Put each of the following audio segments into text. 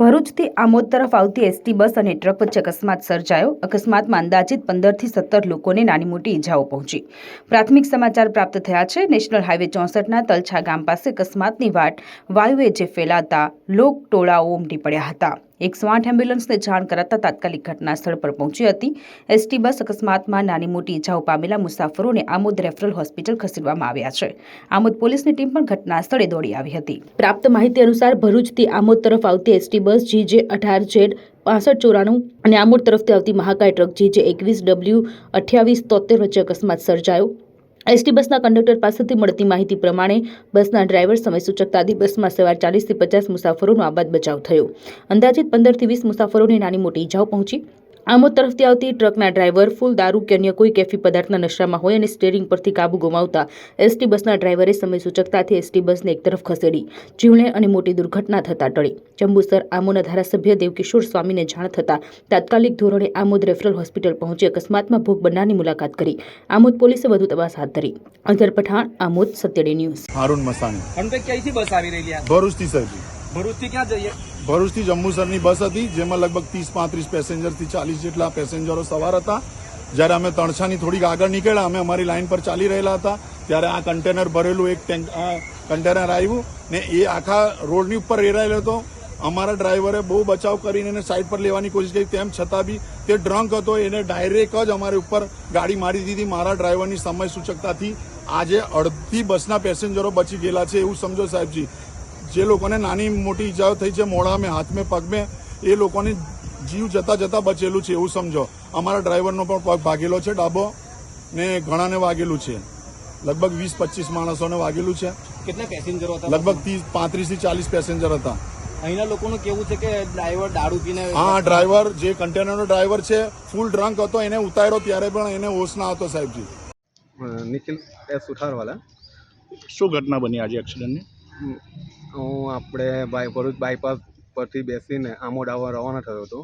ભરૂચથી આમોદ તરફ આવતી ST bus અને ટ્રક વચ્ચે અકસ્માત સર્જાયો. અકસ્માતમાં અંદાજિત પંદરથી સત્તર લોકોને નાની મોટી ઈજાઓ પહોંચી. પ્રાથમિક સમાચાર પ્રાપ્ત થયા છે. નેશનલ હાઈવે ચોસઠના તલછા ગામ પાસે અકસ્માતની વાટ વાયુએ જે ફેલાતા લોક ટોળાઓ ઉમટી પડ્યા હતા. એકસો આઠ એમ્બ્યુલન્સને જાણ કરાતા તાત્કાલિક ઘટના સ્થળ પર પહોંચી હતી. એસટી બસ અકસ્માતમાં નાની મોટી ઇજાઓ પામેલા મુસાફરોને આમોદ રેફરલ હોસ્પિટલ ખસેડવામાં આવ્યા છે. આમોદ પોલીસની ટીમ પણ ઘટના સ્થળે દોડી આવી હતી. પ્રાપ્ત માહિતી અનુસાર ભરૂચથી આમોદ તરફ આવતી એસટી બસ જી જે અઢાર જેડ પાસઠ ચોરાણું અને આમોદ તરફથી આવતી મહાકાય ટ્રક જી જે એકવીસ ડબલ્યુ અઠ્યાવીસ તોતેર વચ્ચે અકસ્માત સર્જાયો. એસટી બસના કંડક્ટર પાસેથી મળતી માહિતી પ્રમાણે બસના ડ્રાઈવર સમય સૂચકતા આદિ બસમાં સવાર ચાલીસથી પચાસ મુસાફરોનો આબાદ બચાવ થયો. અંદાજિત પંદરથી વીસ મુસાફરોને નાની મોટી ઇજાઓ પહોંચી. આમોદ તરફથી આવતી ટ્રકના ડ્રાઈવર ફૂલ દારૂ કે અન્ય કોઈ કેફી પદાર્થના નશામાં હોય અને સ્ટેરિંગ પરથી કાબુ ગુમાવતા એસટી બસના ડ્રાઈવરે સમય સૂચકતાથી એસટી બસને એક તરફ ખસેડી જીવલે અને મોટી દુર્ઘટના થતા ટળી. જંબુસર આમોના ધારાસભ્ય દેવકિશોર સ્વામીને જાણ થતાં તાત્કાલિક ધોરણે આમોદ રેફરલ હોસ્પિટલ પહોંચી અકસ્માતમાં ભોગ બનનારની મુલાકાત કરી. આમોદ પોલીસે વધુ તપાસ હાથ ધરી. અંધર પઠાણ આમોદ સત્યડે ન્યૂઝ. હારૂન મસાણી. તે બસ આવી રહી ભરૂચથી સરજી ભરૂચથી ક્યાં જઈએ? ભરૂચથી જંબુસરની બસ હતી, જેમાં લગભગ ત્રીસ પાંત્રીસ પેસેન્જરથી ચાલીસ જેટલા પેસેન્જરો સવાર હતા. જ્યારે અમે તણછાની થોડીક આગળ નીકળ્યા, અમે અમારી લાઇન પર ચાલી રહેલા હતા. ત્યારે આ કન્ટેનર ભરેલું એક કન્ટેનર આવ્યું ને એ આખા રોડની ઉપર રેરાયેલો હતો. અમારા ડ્રાઈવરે બહુ બચાવ કરીને એને સાઈડ પર લેવાની કોશિશ કરી. તેમ છતાં બી તે ડ્રંક હતો, એને ડાયરેક્ટ જ અમારી ઉપર ગાડી મારી દીધી. મારા ડ્રાઈવરની સમય સૂચકતાથી આજે અડધી બસના પેસેન્જરો બચી ગયેલા છે એવું સમજો સાહેબજી. જે લોકોને નાની મોટી ઈજાઓ થઈ છે મોઢામાં હાથમાં પગમાં એ લોકોને જીવ જતા જતા બચેલું છે એવું સમજો. અમારા ડ્રાઈવરનો પણ પગ ભાગેલો છે ડાબો ને ઘણાને વાગેલું છે. લગભગ વીસ પચીસ માણસોને વાગેલું છે. કેટલા પેસેન્જરો હતા? લગભગ ત્રીસ પાંત્રીસથી ચાલીસ પેસેન્જર હતા. અહીંના લોકોનું કેવું છે કે ડ્રાઈવર દારૂ પીને હા ડ્રાઈવર જે કન્ટેનરનો ડ્રાઈવર છે ફૂલ ડ્રંક હતો એને ઉતાર્યો ત્યારે પણ એને હોશ ના હતો સાહેબજી. નિખિલ એસ સુથારવાલા. શું ઘટના બની આજે એક્સિડન્ટની હું આપણે બાય, ભરૂચ બાયપાસ પરથી બેસીને આમોદ રવાના થયો હતો.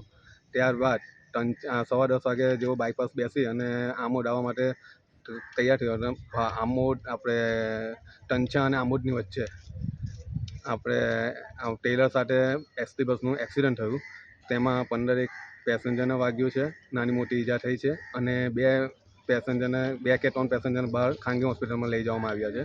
ત્યારબાદ ત્રણ સવા દસ વાગે જેવો બાયપાસ બેસી અને આમોદ આવવા માટે તૈયાર થયો અને આમોદ આપણે ટંચા અને આમોદની વચ્ચે આપણે ટેલર સાથે એસટી બસનું એક્સિડન્ટ થયું. તેમાં પંદર એક પેસેન્જરને વાગ્યું છે, નાની મોટી ઈજા થઈ છે અને બે પેસેન્જરને, બે કે ત્રણ પેસેન્જરને બહાર ખાનગી હોસ્પિટલમાં લઈ જવામાં આવ્યા છે.